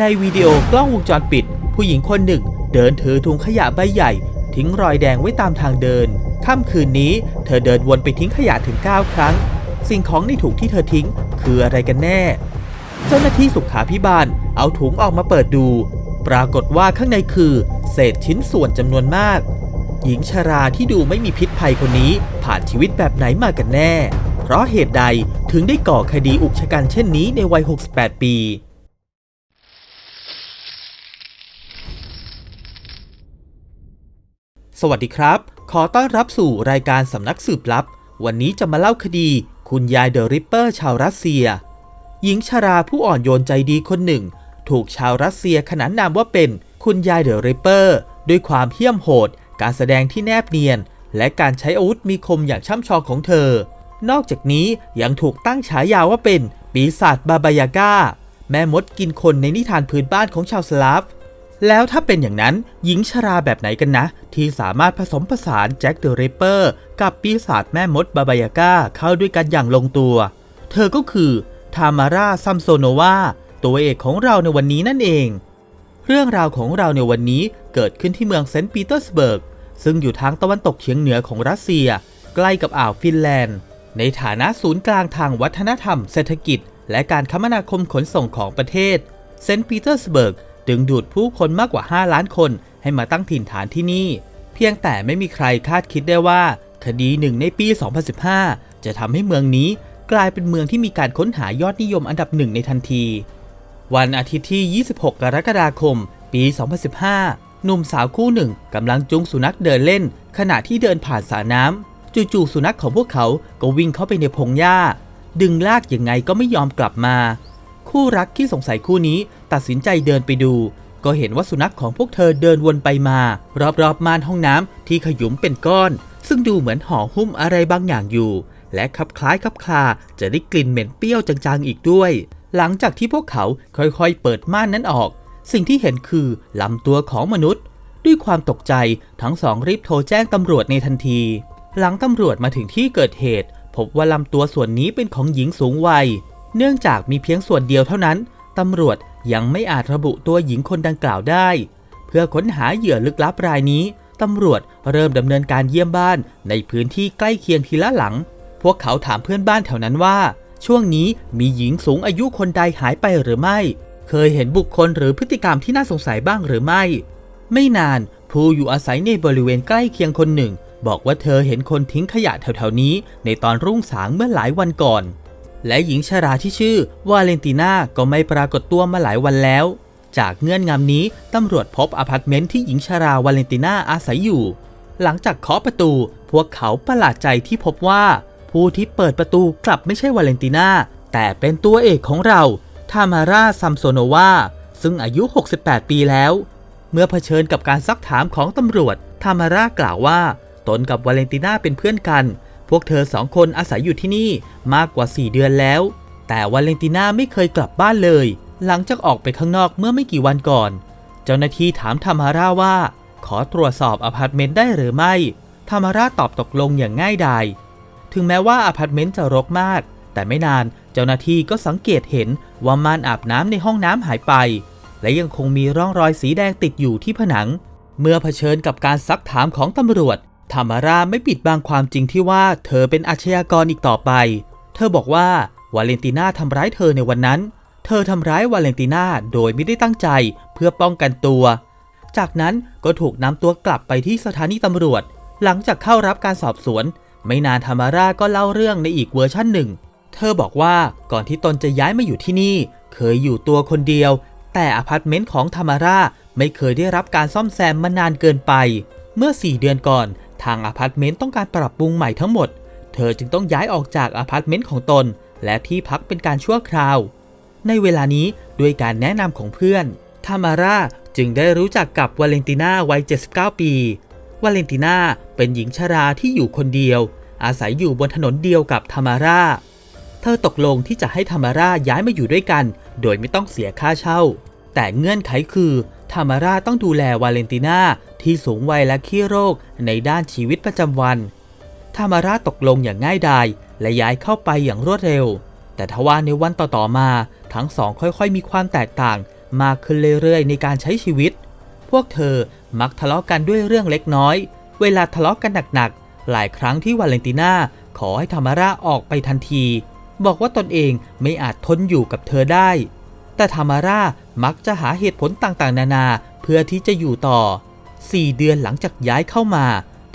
ในวิดีโอกล้องวงจรปิด ผู้หญิงคนหนึ่ง เดินถือถุงขยะใบใหญ่ ทิ้งรอยแดงไว้ตามทางเดิน ค่ำคืนนี้ เธอเดินวนไปทิ้งขยะถึง 9 ครั้ง สิ่งของในถุงที่เธอทิ้ง คืออะไรกันแน่ เจ้าหน้าที่สุขาพิบาล เอาถุงออกมาเปิดดู ปรากฏว่าข้างในคือ เศษชิ้นส่วนจำนวนมาก หญิงชราที่ดูไม่มีพิษภัยคนนี้ ผ่านชีวิตแบบไหนมากันแน่ เพราะเหตุใดถึงได้ก่อคดีอุกชะกันเช่นนี้ในวัย 68 ปี สวัสดีครับ ขอต้อนรับสู่รายการสำนักสืบลับ วันนี้จะมาเล่าคดี คุณยายเดอะริปเปอร์ชาวรัสเซีย หญิงชราผู้อ่อนโยนใจดีคนหนึ่ง ถูกชาวรัสเซียขนานนามว่าเป็นคุณยายเดอะริปเปอร์ด้วยความเหี้ยมโหด การแสดงที่แนบเนียน และการใช้อาวุธมีคมอย่างช่ำชองของเธอ นอกจากนี้ยังถูกตั้งฉายาว่าเป็นปีศาจบาบายาก้าแม่มดกินคนในนิทานพื้นบ้านของชาวสลาฟ แล้วถ้าเป็นอย่างนั้นหญิงชราแบบไหนกันนะ ที่สามารถผสมผสานแจ็คเดอะริปเปอร์กับปีศาจแม่มดบาบายาก้าเข้าด้วยกันอย่างลงตัว เธอก็คือทามาร่าซัมโซโนวาตัวเอกของเราในวันนี้นั่นเอง เรื่องราวของเราในวันนี้เกิดขึ้นที่เมืองเซนต์ปีเตอร์สเบิร์ก ซึ่งอยู่ทางตะวันตกเฉียงเหนือของรัสเซีย ใกล้กับอ่าวฟินแลนด์ ในฐานะศูนย์กลางทางวัฒนธรรม เศรษฐกิจ และการคมนาคมขนส่งของประเทศเซนต์ปีเตอร์สเบิร์ก ดึงดูดผู้คนมากกว่า 5 ล้านคนให้มาตั้งถิ่นฐานที่นี่ เพียงแต่ไม่มีใครคาดคิดได้ว่า คดีหนึ่งในปี 2015 จะทำให้เมืองนี้กลายเป็นเมืองที่มีการค้นหายอดนิยมอันดับหนึ่งในทันที วันอาทิตย์ที่ 26 กรกฎาคม ปี 2015 หนุ่มสาวคู่หนึ่งกำลังจูงสุนัขเดินเล่น ขณะที่เดินผ่านสระน้ำจู่ๆสุนัขของพวกเขาก็วิ่งเข้าไปในพงหญ้า ดึงลากยังไงก็ไม่ยอมกลับมา คู่รักที่สงสัยคู่นี้ ตัดสินใจเดินไปดู ก็เห็นว่าสุนัขของพวกเธอเดินวนไปมา รอบๆม่านห้องน้ำที่ขยุมเป็นก้อน ซึ่งดูเหมือนห่อหุ้มอะไรบางอย่างอยู่ และคลับคล้ายคลับคลาจะได้กลิ่นเหม็นเปรี้ยวจางๆอีกด้วย หลังจากที่พวกเขาค่อยๆ เปิดม่านนั้นออก สิ่งที่เห็นคือลำตัวของมนุษย์ ด้วยความตกใจทั้งสองรีบโทรแจ้งตำรวจในทันที หลังตำรวจมาถึงที่เกิดเหตุ พบว่าลำตัวส่วนนี้เป็นของหญิงสูงวัยเนื่องจากมีเพียงส่วนเดียวเท่านั้น ตำรวจ ยังไม่อาจระบุตัวหญิงคนดังกล่าวได้ เพื่อค้นหาเหยื่อลึกลับรายนี้ตำรวจเริ่มดำเนินการเยี่ยมบ้านในพื้นที่ใกล้เคียงทีละหลัง พวกเขาถามเพื่อนบ้านแถวนั้นว่า ช่วงนี้มีหญิงสูงอายุคนใดหายไปหรือไม่ เคยเห็นบุคคลหรือพฤติกรรมที่น่าสงสัยบ้างหรือไม่ ไม่นานผู้อยู่อาศัยในบริเวณใกล้เคียงคนหนึ่ง บอกว่าเธอเห็นคนทิ้งขยะแถวๆนี้ ในตอนรุ่งสางเมื่อหลายวันก่อน และหญิงชราที่ชื่อวาเลนติน่าก็ไม่ปรากฏตัวมาหลายวันแล้ว จากเงื่อนงำนี้ตำรวจพบอพาร์ตเมนต์ที่หญิงชราวาเลนติน่าอาศัยอยู่ หลังจากเคาะประตู พวกเขาประหลาดใจที่พบว่า ผู้ที่เปิดประตูกลับไม่ใช่วาเลนติน่าแต่เป็นตัวเอกของเราทามาร่าซัมโซโนวาซึ่งอายุ 68 ปีแล้ว เมื่อเผชิญกับการซักถามของตำรวจทามาร่ากล่าวว่า ตนกับวาเลนติน่าเป็นเพื่อนกัน พวกเธอสองคนอาศัยอยู่ที่นี่มากกว่า 4 เดือนแล้ว แต่วาเลนติน่าไม่เคยกลับบ้านเลย หลังจากออกไปข้างนอกเมื่อไม่กี่วันก่อน เจ้าหน้าที่ถามทามาร่าว่า ขอตรวจสอบอพาร์ตเมนต์ได้หรือไม่ทามาร่าตอบตกลงอย่างง่ายดายถึงแม้ว่าอพาร์ตเมนต์จะรกมาก แต่ไม่นานเจ้าหน้าที่ก็สังเกตเห็นว่าม่านอาบน้ำในห้องน้ำหายไป และยังคงมีร่องรอยสีแดงติดอยู่ที่ผนัง เมื่อเผชิญกับการซักถามของตำรวจ ธามาราไม่ปิดบังความจริงที่ว่าเธอเป็นอาชญากรอีกต่อไป เธอบอกว่าวาเลนติน่าทำร้ายเธอในวันนั้น เธอทำร้ายวาเลนติน่าโดยไม่ได้ตั้งใจเพื่อป้องกันตัว จากนั้นก็ถูกนำตัวกลับไปที่สถานีตำรวจ หลังจากเข้ารับการสอบสวน ไม่นานธามาราก็เล่าเรื่องในอีกเวอร์ชั่นหนึ่ง เธอบอกว่าก่อนที่ตนจะย้ายมาอยู่ที่นี่ เคยอยู่ตัวคนเดียว แต่อพาร์ตเมนต์ของธามาราไม่เคยได้รับการซ่อมแซมมานานเกินไป เมื่อ 4 เดือนก่อน ทางอพาร์ตเมนต์ต้องการปรับปรุงใหม่ทั้งหมด เธอจึงต้องย้ายออกจากอพาร์ตเมนต์ของตน และที่พักเป็นการชั่วคราว ในเวลานี้ด้วยการแนะนำของเพื่อนทามาร่าจึงได้รู้จักกับวาเลนติน่าวัย 79 ปี วาเลนติน่าเป็นหญิงชราที่อยู่คนเดียว อาศัยอยู่บนถนนเดียวกับทามาร่า เธอตกลงที่จะให้ทามาร่าย้ายมาอยู่ด้วยกัน โดยไม่ต้องเสียค่าเช่า แต่เงื่อนไขคือทามาร่าต้องดูแลวาเลนติน่า ที่สูงวัยและขี้โรคในด้านชีวิตประจำวันทามาร่าตกลงอย่างง่ายดายและย้ายเข้าไปอย่างรวดเร็ว แต่ทว่าในวันต่อๆมา ทั้งสองค่อยๆ มีความแตกต่าง มากขึ้นเรื่อยๆ ในการใช้ชีวิต พวกเธอมักทะเลาะกันด้วยเรื่องเล็กน้อย เวลาทะเลาะกันหนักๆ หลายครั้งที่วาเลนติน่าขอให้ธรรมาราออกไปทันที บอกว่าตนเองไม่อาจทนอยู่กับเธอได้ แต่ธรรมารามักจะหาเหตุผลต่างๆ นานาเพื่อที่จะอยู่ต่อ 4 เดือนหลังจากย้ายเข้ามา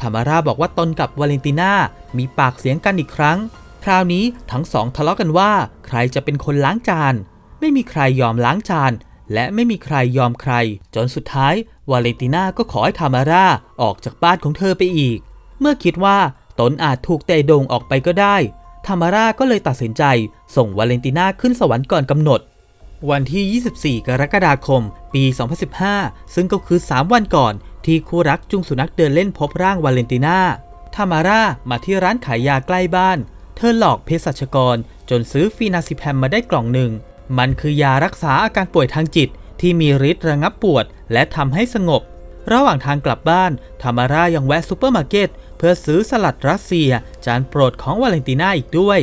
ธรรมาราบอกว่าตนกับวาเลนติน่ามีปากเสียงกันอีกครั้ง คราวนี้ทั้งสองทะเลาะกันว่า ใครจะเป็นคนล้างจาน ไม่มีใครยอมล้างจาน และไม่มีใครยอมใคร จนสุดท้ายวาเลนติน่าก็ขอให้ธรรมาราออกจากบ้านของเธอไปอีก เมื่อคิดว่าตนอาจถูกเตะโด่งออกไปก็ได้ธรรมาราก็เลยตัดสินใจ ส่งวาเลนติน่าขึ้นสวรรค์ก่อนกำหนด วันที่ 24 กรกฎาคม ปี 2015 ซึ่งก็คือ 3 วันก่อน ที่คู่รักจุงสุนัขเดินเล่นพบร่างวาเลนติน่าธามาร่ามาที่ร้านขายยาใกล้บ้าน เธอหลอกเภสัชกร จนซื้อฟีนาซิแพมมาได้กล่องหนึ่ง มันคือยารักษาอาการป่วยทางจิต ที่มีฤทธิ์ระงับปวด และทำให้สงบ ระหว่างทางกลับบ้านธามาร่ายังแวะซูเปอร์มาร์เก็ตเพื่อซื้อสลัดรัสเซีย จานโปรดของวาเลนติน่าอีกด้วย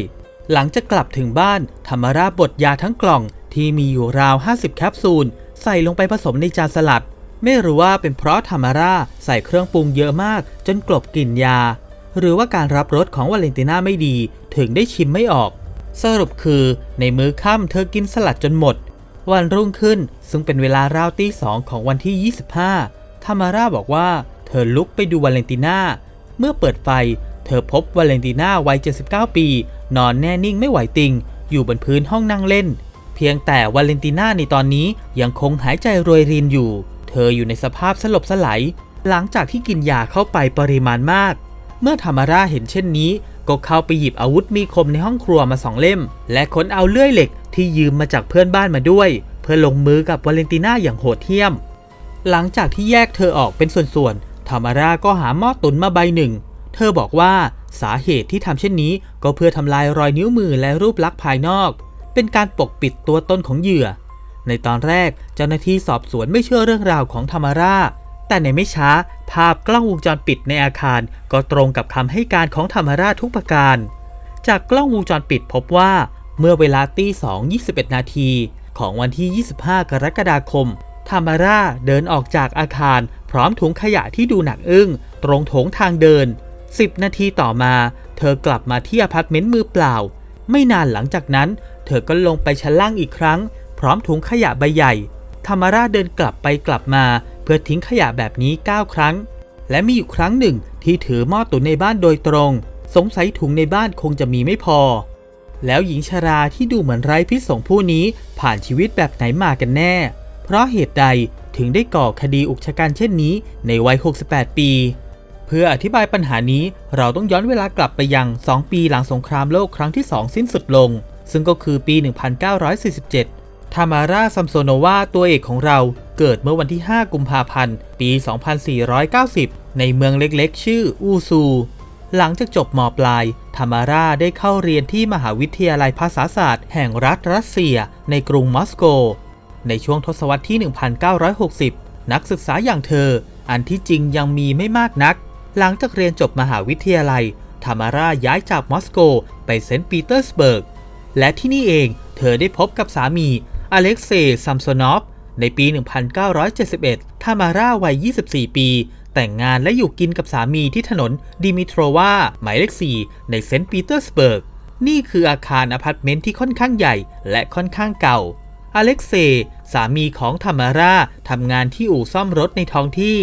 หลังจากลับถึงบ้านธามาร่าบดยาทั้งกล่องที่มีอยู่ราว 50 แคปซูล ใส่ลงไปผสมในจานสลัด ไม่รู้ว่าเป็นเพราะธามาร่าใส่เครื่องปรุงเยอะมาก จนกลบกลิ่นยา หรือว่าการรับรสของวาเลนติน่าไม่ดี ถึงได้ชิมไม่ออก สรุปคือในมื้อค่ำเธอกินสลัดจนหมด วันรุ่งขึ้นซึ่งเป็นเวลาราวตีสองของวันที่ 25ธามาร่าบอกว่า เธอลุกไปดูวาเลนติน่าเมื่อเปิดไฟ เธอพบวาเลนติน่าวัย 79 ปี นอนแน่นิ่งไม่ไหวติง อยู่บนพื้นห้องนั่งเล่น เพียงแต่วาเลนติน่าในตอนนี้ยังคงหายใจรวยรินอยู่ ธออยู่ในสภาพสลบสลายหลังจากที่กินยาเข้าไปปริมาณมาก เมื่อธามาร่าเห็นเช่นนี้ ก็เข้าไปหยิบอาวุธมีคมในห้องครัวมาสองเล่ม และค้นเอาเลื่อยเหล็กที่ยืมมาจากเพื่อนบ้านมาด้วย เพื่อลงมือกับวาเลนติน่าอย่างโหดเหี้ยม หลังจากที่แยกเธอออกเป็นส่วนๆธามาร่าก็หาหม้อตุนมาใบหนึ่ง เธอบอกว่าสาเหตุที่ทำเช่นนี้ ก็เพื่อทำลายรอยนิ้วมือและรูปลักษณ์ภายนอก เป็นการปกปิดตัวตนของเหยื่อ ในตอนแรกเจ้าหน้าที่สอบสวนไม่เชื่อเรื่องราวของธามาร่าแต่ในไม่ช้า ภาพกล้องวงจรปิดในอาคารก็ตรงกับคำให้การของธามาร่าทุกประการ จากกล้องวงจรปิดพบว่าเมื่อเวลาตี2 21นาที ของวันที่ 25 กรกฎาคมธามาร่าเดินออกจากอาคาร พร้อมถุงขยะที่ดูหนักอึ้ง ตรงโถงทางเดิน 10 นาทีต่อมา เธอกลับมาที่อพาร์ตเมนต์มือเปล่า ไม่นานหลังจากนั้น เธอก็ลงไปชั้นล่างอีกครั้ง ร้อมถุงขยะใบใหญ่ธามร่าเดินกลับไปกลับมา เพื่อทิ้งขยะแบบนี้ 9 ครั้ง และมีอยู่ครั้งหนึ่งที่ถือหม้อตุ๋นในบ้านโดยตรง สงสัยถุงในบ้านคงจะมีไม่พอ แล้วหญิงชราที่ดูเหมือนไร้พิษสงผู้นี้ผ่านชีวิตแบบไหนมากันแน่ เพราะเหตุใดถึงได้ก่อคดีอุกชะกันเช่นนี้ในวัย 68 ปี เพื่ออธิบายปัญหานี้เราต้องย้อนเวลากลับไปยัง 2 ปีหลังสงครามโลกครั้งที่ 2 สิ้นสุดลง ซึ่งก็คือปี 1947 ทามาร่าซัมโซโนวาตัวเอกของเราเกิดเมื่อวันที่ 5 กุมภาพันธ์ ปี 2490 ในเมืองเล็กๆ ชื่ออูซู หลังจากจบมปลายธามาร่าได้เข้าเรียนที่มหาวิทยาลัยภาษาศาสตร์แห่งรัฐรัสเซีย ในกรุงมอสโก ในช่วงทศวรรษที่ 1960 นักศึกษาอย่างเธอ อันที่จริงยังมีไม่มากนัก หลังจากเรียนจบมหาวิทยาลัยธามาร่าย้ายจากมอสโก ไปเซนต์ปีเตอร์สเบิร์ก และที่นี่เองเธอได้พบกับสามี อเล็กเซย์ซัมโซนอฟในปี 1971 ทามาร่าวัย 24 ปี แต่งงานและอยู่กินกับสามีที่ถนนดิมิโทรวาหมายเลข 4 ในเซนต์ปีเตอร์สเบิร์ก นี่คืออาคารอพาร์ตเมนต์ที่ค่อนข้างใหญ่และค่อนข้างเก่า อเล็กเซย์สามีของธามาร่าทำงานที่อู่ซ่อมรถในท้องที่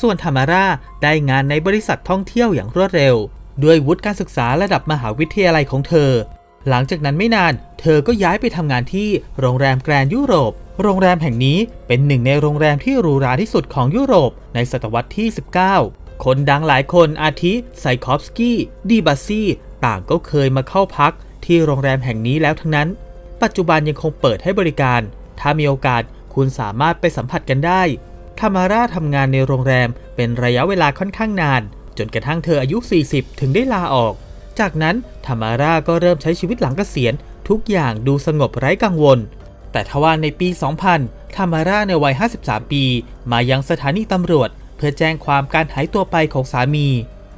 ส่วนธามาร่าได้งานในบริษัทท่องเที่ยวอย่างรวดเร็ว ด้วยวุฒิการศึกษาระดับมหาวิทยาลัยของเธอ หลังจากนั้นไม่นาน เธอก็ย้ายไปทำงานที่โรงแรมแกรนยุโรป โรงแรมแห่งนี้เป็นหนึ่งในโรงแรมที่หรูหราที่สุดของยุโรปในศตวรรษที่ 19 คนดังหลายคนอาทิไซคอฟสกี้ ดีบัสซี่ ต่างก็เคยมาเข้าพักที่โรงแรมแห่งนี้แล้วทั้งนั้น ปัจจุบันยังคงเปิดให้บริการ ถ้ามีโอกาสคุณสามารถไปสัมผัสกันได้ทามาร่าทำงานในโรงแรมเป็นระยะเวลาค่อนข้างนาน จนกระทั่งเธออายุ 40 ถึงได้ลาออก จากนั้นทามาร่าก็เริ่มใช้ชีวิตหลังเกษียณ ทุกอย่างดูสงบไร้กังวล แต่ทว่าในปี 2000ทามาร่าในวัย 53 ปี มายังสถานีตำรวจ เพื่อแจ้งความการหายตัวไปของสามี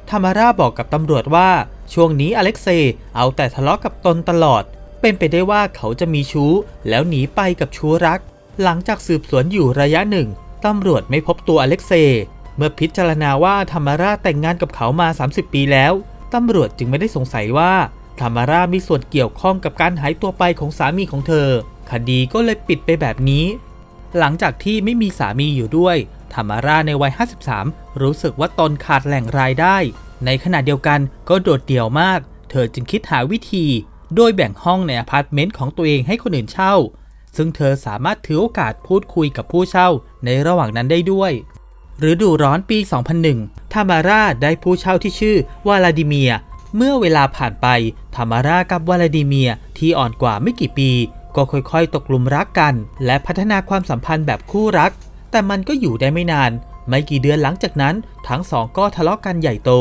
ทามาร่าบอกกับตำรวจว่า ช่วงนี้อเล็กเซย์เอาแต่ทะเลาะกับตนตลอด เป็นไปได้ว่าเขาจะมีชู้ แล้วหนีไปกับชู้รัก หลังจากสืบสวนอยู่ระยะหนึ่งตำรวจไม่พบตัวอเล็กเซย์เมื่อพิจารณาว่าธรรมาราแต่งงานกับเขามา 30 ปีแล้ว ตำรวจจึงไม่ได้สงสัยว่าธรรมารามีส่วนเกี่ยวข้องกับการหายตัวไปของสามีของเธอ คดีก็เลยปิดไปแบบนี้ หลังจากที่ไม่มีสามีอยู่ด้วยธรรมาราในวัย 53 รู้สึกว่าตนขาดแหล่งรายได้ ในขณะเดียวกันก็โดดเดี่ยวมาก เธอจึงคิดหาวิธี โดยแบ่งห้องในอพาร์ตเมนต์ของตัวเองให้คนอื่นเช่า ซึ่งเธอสามารถถือโอกาสพูดคุยกับผู้เช่าในระหว่างนั้นได้ด้วย ฤดูร้อนปี 2001 ทามาร่าได้ผู้เช่าที่ชื่อวลาดิเมีย เมื่อเวลาผ่านไป ทามาร่ากับวลาดิเมียที่อ่อนกว่าไม่กี่ปี ก็ค่อยๆ ตกหลุมรักกัน และพัฒนาความสัมพันธ์แบบคู่รัก แต่มันก็อยู่ได้ไม่นาน ไม่กี่เดือนหลังจากนั้น ทั้งสองก็ทะเลาะกันใหญ่โต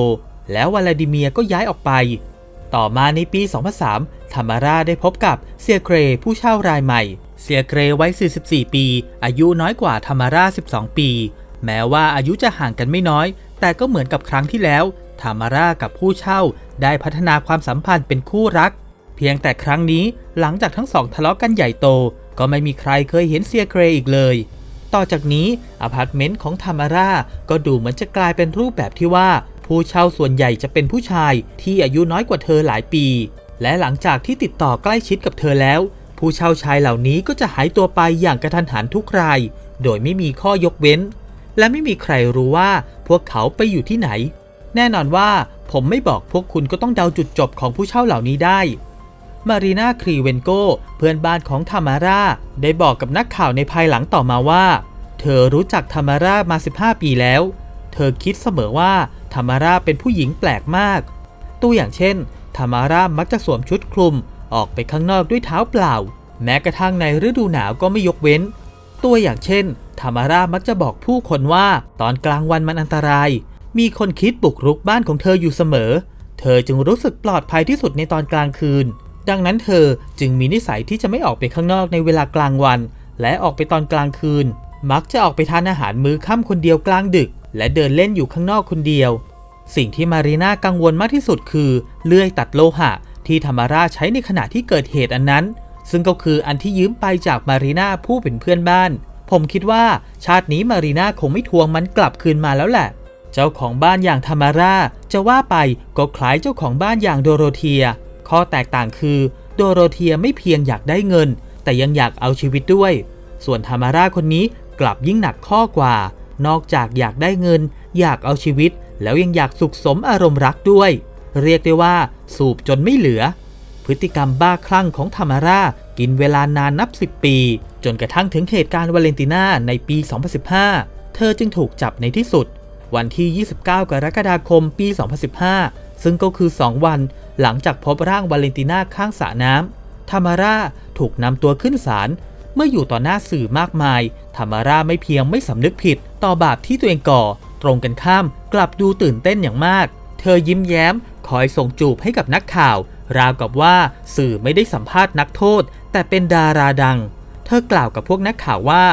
แล้ววลาดิเมียก็ย้ายออกไป ต่อมาในปี 2003ธามาร่าได้พบกับเซียเกรผู้เช่ารายใหม่ เซียเกรวัย44 ปี อายุน้อยกว่าธามาร่า 12 ปี แม้ว่าอายุจะห่างกันไม่น้อย แต่ก็เหมือนกับครั้งที่แล้วธามาร่ากับผู้เช่าได้พัฒนาความสัมพันธ์เป็นคู่รัก เพียงแต่ครั้งนี้หลังจากทั้งสองทะเลาะกันใหญ่โต ก็ไม่มีใครเคยเห็นเซียเกรอีกเลย ต่อจากนี้อพาร์ตเมนต์ของธามาร่าก็ดูเหมือนจะกลายเป็นรูปแบบที่ว่า ผู้เช่าส่วนใหญ่จะเป็นผู้ชายที่อายุน้อยกว่าเธอหลายปี และหลังจากที่ติดต่อใกล้ชิดกับเธอแล้ว ผู้เช่าชายเหล่านี้ก็จะหายตัวไปอย่างกระทันหันทุกราย โดยไม่มีข้อยกเว้น และไม่มีใครรู้ว่าพวกเขาไปอยู่ที่ไหน แน่นอนว่าผมไม่บอกพวกคุณก็ต้องเดาจุดจบของผู้เช่าเหล่านี้ได้มารีนาครีเวนโกเพื่อนบ้านของธามาร่าได้บอกกับนักข่าวในภายหลังต่อมาว่า เธอรู้จักธามาร่ามา 15 ปีแล้ว เธอคิดเสมอว่าธามาร่าเป็นผู้หญิงแปลกมาก ตัวอย่างเช่นธามาร่ามักจะสวมชุดคลุม ออกไปข้างนอกด้วยเท้าเปล่า แม้กระทั่งในฤดูหนาวก็ไม่ยกเว้น ตัวอย่างเช่นธามาร่ามักจะบอกผู้คนว่าตอนกลางวันมันอันตราย มีคนคิดบุกรุกบ้านของเธออยู่เสมอ เธอจึงรู้สึกปลอดภัยที่สุดในตอนกลางคืน ดังนั้นเธอจึงมีนิสัยที่จะไม่ออกไปข้างนอกในเวลากลางวัน และออกไปตอนกลางคืน มักจะออกไปทานอาหารมื้อค่ำคนเดียวกลางดึก และเดินเล่นอยู่ข้างนอกคนเดียว สิ่งที่มารีนากังวลมากที่สุดคือ เลื่อยตัดโลหะ ที่ธรรมาราใช้ในขณะที่เกิดเหตุอันนั้น ซึ่งก็คืออันที่ยืมไปจากมารีนาผู้เป็นเพื่อนบ้าน ผมคิดว่าชาตินี้มารีนาคงไม่ทวงมันกลับคืนมาแล้วแหละ เจ้าของบ้านอย่างธรรมาราจะว่าไปก็คล้ายเจ้าของบ้านอย่างโดโรเทีย ข้อแตกต่างคือ โดโรเทียไม่เพียงอยากได้เงิน แต่ยังอยากเอาชีวิตด้วย ส่วนธรรมาราคนนี้กลับยิ่งหนักข้อกว่า นอกจากอยากได้เงิน อยากเอาชีวิต แล้วยังอยากสุขสมอารมณ์รักด้วย เรียกได้ว่า สูบจนไม่เหลือ พฤติกรรมบ้าคลั่งของธรรมารากินเวลานานนับ 10 ปี จนกระทั่งถึงเหตุการณ์วาเลนติน่าในปี 2015 เธอจึงถูกจับในที่สุด วันที่ 29 กรกฎาคมปี 2015 ซึ่งก็คือ 2 วันหลังจากพบร่างวาเลนติน่าข้างสระน้ำธรรมาราถูกนำตัวขึ้นศาลเมื่ออยู่ต่อหน้าสื่อมากมายธรรมาราไม่เพียงไม่สำนึกผิดต่อบาปที่ตัวเองก่อ ตรงกันข้ามกลับดูตื่นเต้นอย่างมาก เธอยิ้มแย้มคอยส่งจูบให้กับนักข่าว ราวกับว่าสื่อไม่ได้สัมภาษณ์นักโทษ แต่เป็นดาราดัง เธอกล่าวกับพวกนักข่าวว่า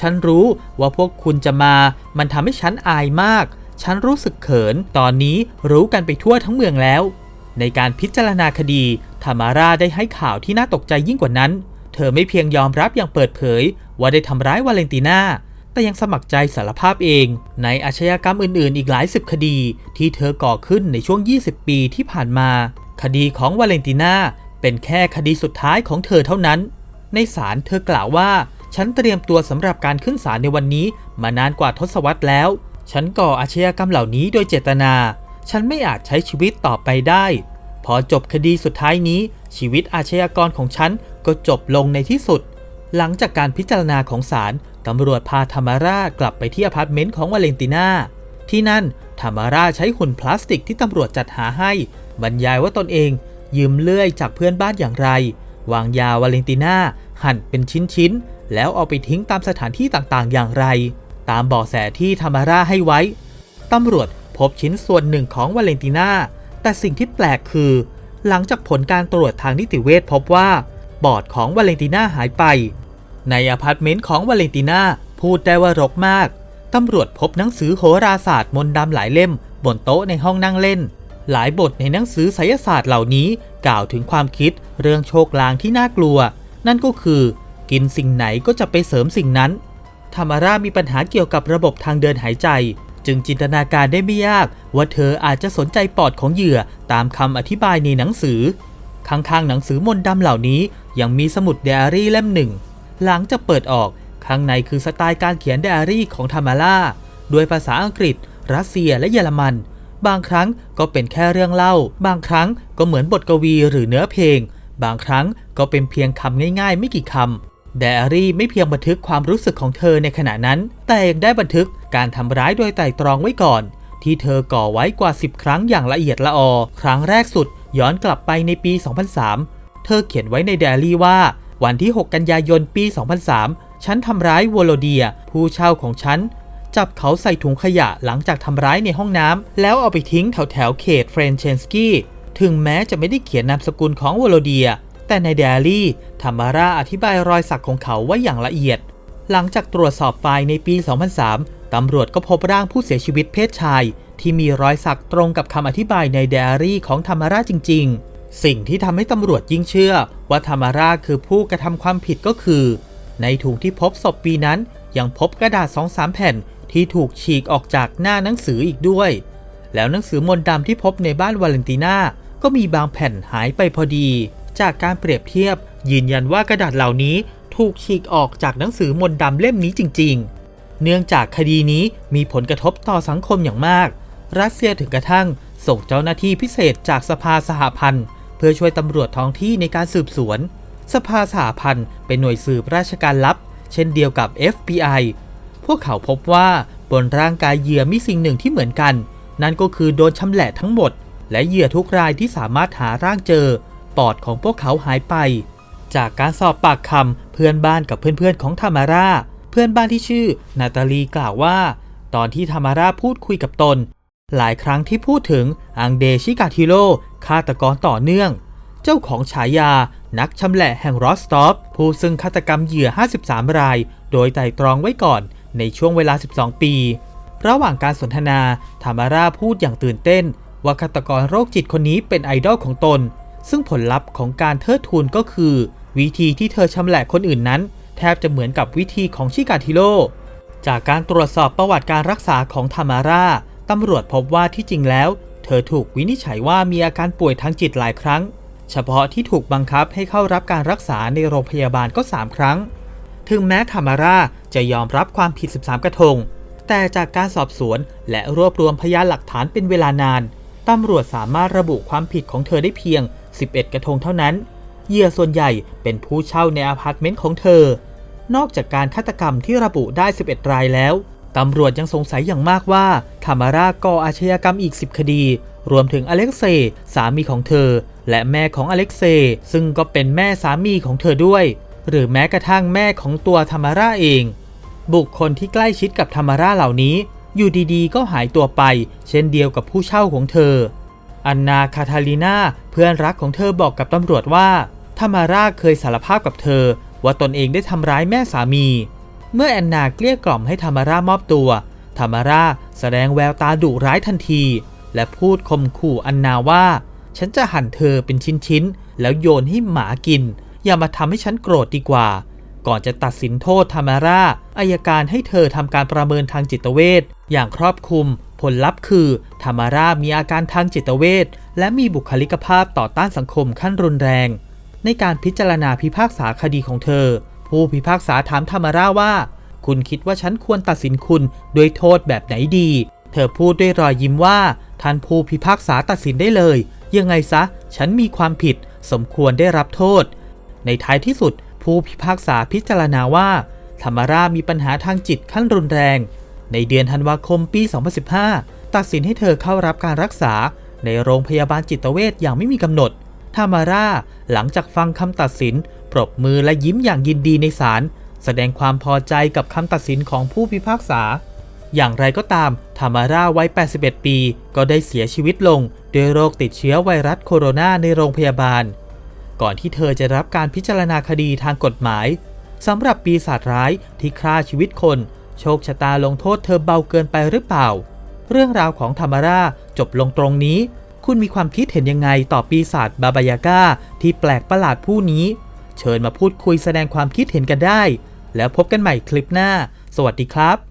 ฉันรู้ว่าพวกคุณจะมา มันทำให้ฉันอายมาก ฉันรู้สึกเขิน ตอนนี้รู้กันไปทั่วทั้งเมืองแล้ว ในการพิจารณาคดีธามาราได้ให้ข่าวที่น่าตกใจยิ่งกว่านั้น เธอไม่เพียงยอมรับอย่างเปิดเผย ว่าได้ทำร้ายวาเลนติน่าแต่ยังสมัครใจสารภาพเอง ในอาชญากรรมอื่นๆ อีกหลายสิบคดี ที่เธอก่อขึ้นในช่วง 20 ปีที่ผ่านมา คดีของวาเลนติน่าเป็นแค่คดีสุดท้ายของเธอเท่านั้น ในศาลเธอกล่าวว่า ฉันเตรียมตัวสำหรับการขึ้นศาลในวันนี้ มานานกว่าทศวรรษแล้ว ฉันก่ออาชญากรรมเหล่านี้โดยเจตนา ฉันไม่อาจใช้ชีวิตต่อไปได้ พอจบคดีสุดท้ายนี้ ชีวิตอาชญากรของฉันก็จบลงในที่สุด หลังจากการพิจารณาของศาลตำรวจพาธามาร่ากลับไปที่อพาร์ตเมนต์ของวาเลนติน่าที่นั่นธามาร่าใช้หุ่นพลาสติกที่ตำรวจจัดหาให้ บรรยายว่าตนเองยืมเลื่อยจากเพื่อนบ้านอย่างไร วางยาวาเลนติน่าหั่นเป็นชิ้นๆ แล้วเอาไปทิ้งตามสถานที่ต่างๆ อย่างไร ตามบาะแสที่ธามาร่าให้ไว้ ตำรวจพบชิ้นส่วนหนึ่งของวาเลนติน่า แต่สิ่งที่แปลกคือ หลังจากผลการตรวจทางนิติเวชพบว่าบอร์ดของวาเลนติน่าหายไป ในอพาร์ตเมนต์ของวาเลนติน่าพูดได้ว่ารกมาก ตำรวจพบหนังสือโหราศาสตร์มนต์ดำหลายเล่ม บนโต๊ะในห้องนั่งเล่น หลายบทในหนังสือไสยศาสตร์เหล่านี้กล่าวถึงความคิดเรื่องโชคลางที่น่ากลัว นั่นก็คือ กินสิ่งไหนก็จะไปเสริมสิ่งนั้น ธรรมารามีปัญหาเกี่ยวกับระบบทางเดินหายใจ จึงจินตนาการได้ไม่ยาก ว่าเธออาจจะสนใจปอดของเหยื่อตามคำอธิบายในหนังสือ ข้างๆหนังสือมนต์ดำเหล่านี้ ยังมีสมุดไดอารี่เล่มหนึ่ง หลังจากเปิดออกข้างในคือสไตล์การเขียนไดอารี่ของธรรมาร่าด้วยภาษาอังกฤษ รัสเซียและเยอรมัน บางครั้งก็เป็นแค่เรื่องเล่า บางครั้งก็เหมือนบทกวีหรือเนื้อเพลง บางครั้งก็เป็นเพียงคำง่ายๆ ไม่กี่คำไดอารี่ไม่เพียงบันทึกความรู้สึกของเธอในขณะนั้น แต่ยังได้บันทึกการทำร้ายโดยไตร่ตรองไว้ก่อน ที่เธอก่อไว้กว่า 10 ครั้งอย่างละเอียดละออ ครั้งแรกสุดย้อนกลับไปในปี 2003 เธอเขียนไว้ในไดอารี่ว่า วันที่ 6 กันยายนปี 2003 ฉันทำร้ายวโลเดีย ผู้เช่าของฉัน จับเขาใส่ถุงขยะหลังจากทำร้ายในห้องน้ำแล้วเอาไปทิ้งแถวแถวเขตเฟรนเชนสกี้ถึงแม้จะไม่ได้เขียนนามสกุลของวโลเดีย แต่ในไดอารี่ธรรมาราอธิบายรอยสักของเขาไว้อย่างละเอียด หลังจากตรวจสอบไฟล์ในปี 2003 ตำรวจก็พบร่างผู้เสียชีวิตเพศชาย ที่มีรอยสักตรงกับคำอธิบายในไดอารี่ของธรรมาราจริง ๆ สิ่งที่ทำให้ตำรวจยิ่งเชื่อ ว่าธรรมาราคือผู้กระทำความผิดก็คือ ในถุงที่พบศพปีนั้นยังพบกระดาษ2-3แผ่น ที่ถูกฉีกออกจากหน้าหนังสืออีกด้วย แล้วหนังสือมนต์ดำที่พบในบ้านวาเลนติน่าก็มีบางแผ่นหายไปพอดี จากการเปรียบเทียบ ยืนยันว่ากระดาษเหล่านี้ถูกฉีกออกจากหนังสือมนต์ดำเล่มนี้จริง ๆ เนื่องจากคดีนี้มีผลกระทบต่อสังคมอย่างมาก รัสเซียถึงกระทั่งส่งเจ้าหน้าที่พิเศษจากสภาสหพันธ์ เพื่อช่วยตำรวจท้องที่ในการสืบสวน สภาสหพันธ์เป็นหน่วยสืบราชการลับ เช่นเดียวกับ FBI พวกเขาพบว่าบนร่างกายเหยื่อมีสิ่งหนึ่งที่เหมือนกัน นั่นก็คือโดนชำแหละทั้งหมด และเหยื่อทุกรายที่สามารถหาร่างเจอ ปอดของพวกเขาหายไป จากการสอบปากคำเพื่อนบ้านกับเพื่อนๆของธามาราเพื่อนบ้านที่ชื่อนาตาลีกล่าวว่า ตอนที่ธามาราพูดคุยกับตน หลายครั้งที่พูดถึงอังเดชิกาทิโรฆาตกรต่อเนื่อง เจ้าของฉายานักชำแหละแห่งรอสตอฟผู้ซึ่งฆาตกรรมเหยื่อ 53 ราย โดยไต่ตรองไว้ก่อน ในช่วงเวลา 12 ปี ระหว่างการสนทนาธามาราพูดอย่างตื่นเต้น ว่าฆาตกรโรคจิตคนนี้เป็นไอดอลของตน ซึ่งผลลัพธ์ของการเทิดทูนก็คือ วิธีที่เธอชำแหละคนอื่นนั้น แทบจะเหมือนกับวิธีของชิกาทิโรจากการตรวจสอบประวัติการรักษาของธามาราตำรวจพบว่าที่จริงแล้ว เธอถูกวินิจฉัยว่ามีอาการป่วยทางจิตหลายครั้ง เฉพาะที่ถูกบังคับให้เข้ารับการรักษาในโรงพยาบาลก็ 3 ครั้ง ถึงแม้ธามาราจะยอมรับความผิด 13 กระทง แต่จากการสอบสวนและรวบรวมพยานหลักฐานเป็นเวลานาน ตำรวจสามารถระบุความผิดของเธอได้เพียง 11 กระทงเท่านั้น เหยื่อส่วนใหญ่เป็นผู้เช่าในอพาร์ตเมนต์ของเธอ นอกจากการฆาตกรรมที่ระบุได้ 11 รายแล้ว ตำรวจยังสงสัยอย่างมากว่าธามาราก่ออาชญากรรมอีก 10 คดี รวมถึงอเล็กเซย์สามีของเธอ และแม่ของอเล็กเซย์ซึ่งก็เป็นแม่สามีของเธอด้วย หรือแม้กระทั่งแม่ของตัวธามาราเอง บุคคลที่ใกล้ชิดกับธามาราเหล่านี้ อยู่ดีๆ ก็หายตัวไป เช่นเดียวกับผู้เช่าของเธอ อันนาคาทาลีนาเพื่อนรักของเธอบอกกับตำรวจว่าธามาราเคยสารภาพกับเธอ ว่าตนเองได้ทำร้ายแม่สามี เมื่อแอนนาเกลี้ยกล่อมให้ธามารามอบตัวธามาราแสดงแววตาดุร้ายทันที และพูดข่มขู่อันนาว่า ฉันจะหั่นเธอเป็นชิ้นๆแล้วโยนให้หมากิน อย่ามาทำให้ฉันโกรธดีกว่า ก่อนจะตัดสินโทษธามาราอายการให้เธอทำการประเมินทางจิตเวชอย่างครอบคลุม ผลลัพธ์คือธามารามีอาการทางจิตเวชและมีบุคลิกภาพต่อต้านสังคมขั้นรุนแรง ในการพิจารณาพิพากษาคดีของเธอ ผู้พิพากษาถามธามาราว่า คุณคิดว่าฉันควรตัดสินคุณด้วยโทษแบบไหนดี เธอพูดด้วยรอยยิ้มว่าท่านผู้พิพากษาตัดสินได้เลย ยังไงซะ ฉันมีความผิด สมควรได้รับโทษ ในท้ายที่สุด ผู้พิพากษาพิจารณาว่าธามารามีปัญหาทางจิตขั้นรุนแรง ในเดือนธันวาคมปี 2015 ตัดสินให้เธอเข้ารับการรักษา ในโรงพยาบาลจิตเวชอย่างไม่มีกำหนดทามาราหลังจากฟังคำตัดสิน ปรบมือและยิ้มอย่างยินดีในศาลแสดงความพอใจกับคำตัดสินของผู้พิพากษา อย่างไรก็ตามทามาร่าวัย 81 ปี ก็ได้เสียชีวิตลง ด้วยโรคติดเชื้อไวรัสโคโรนาในโรงพยาบาล ก่อนที่เธอจะรับการพิจารณาคดีทางกฎหมายสำหรับปีศาจร้ายที่ฆ่าชีวิตคน โชคชะตาลงโทษเธอเบาเกินไปหรือเปล่า เรื่องราวของธามราจบลงตรงนี้ คุณมีความคิดเห็นยังไงต่อปีศาจบาบายาก้าที่แปลกประหลาดผู้นี้ เชิญมาพูดคุยแสดงความคิดเห็นกันได้ แล้วพบกันใหม่คลิปหน้า สวัสดีครับ